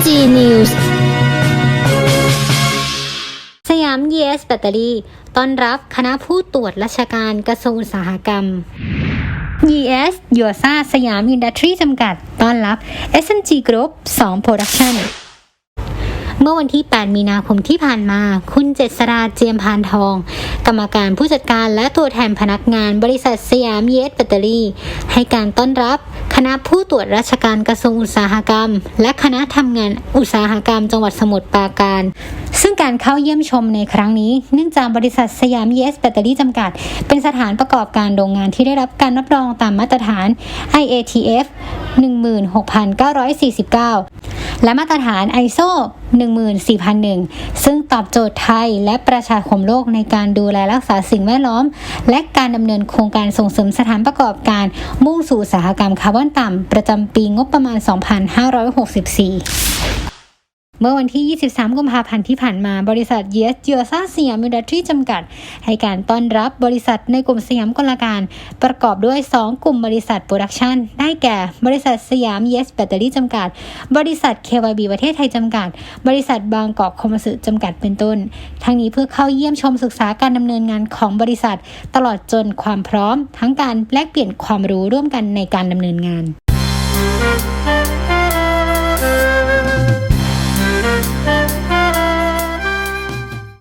MG News สยาม ES แบตเตอรี่ต้อนรับคณะผู้ตรวจราชการกระทรวงอุตสาหกรรม ES ยัวซาสยามอินดัสทรีจำกัด ต้อนรับ SMG Group 2 Production เมื่อวันที่ 8 มีนาคมที่ผ่านมา คุณเจษราเจียมพานทอง กรรมการผู้จัดการและตัวแทนพนักงานบริษัทสยามเยสแบตเตอรี่ ให้การต้อนรับคณะผู้ตรวจราชการกระทรวงอุตสาหกรรม และคณะทำงานอุตสาหกรรม จังหวัดสมุทรปราการ ซึ่งการเข้าเยี่ยมชมในครั้งนี้ เนื่องจากบริษัทสยามเยสแบตเตอรี่จำกัด เป็นสถานประกอบการโรงงานที่ได้รับการรับรองตามมาตรฐาน IATF 16949 และมาตรฐาน ISO 14001 ซึ่งตอบโจทย์ไทยและประชาคมโลกในการดูแลรักษาสิ่งแวดล้อม และการดำเนินโครงการส่งเสริมสถานประกอบการมุ่งสู่อุตสาหกรรมคาร์บอนต่ำประจำปีงบประมาณ 2564 เมื่อวันที่ 23 กุมภาพันธ์ที่ผ่านมาบริษัท Yes เ u อซ่าสยามอินดัสทรีจำกัด ให้การต้อนรับบริษัทในกลุ่มสยามกลการ ประกอบด้วย 2 กลุ่มบริษัทโปรดักชันได้แก่ บริษัทสยาม Yes แบตเตอรี่จำกัด บริษัท KYB ประเทศไทยจำกัด บริษัทบางกอกคอมสึจำกัดเป็นต้น ทั้งนี้เพื่อเข้าเยี่ยมชมศึกษาการดำเนินงานของบริษัท ตลอดจนความพร้อม ทั้งการแลกเปลี่ยนความรู้ร่วมกันในการดำเนินงาน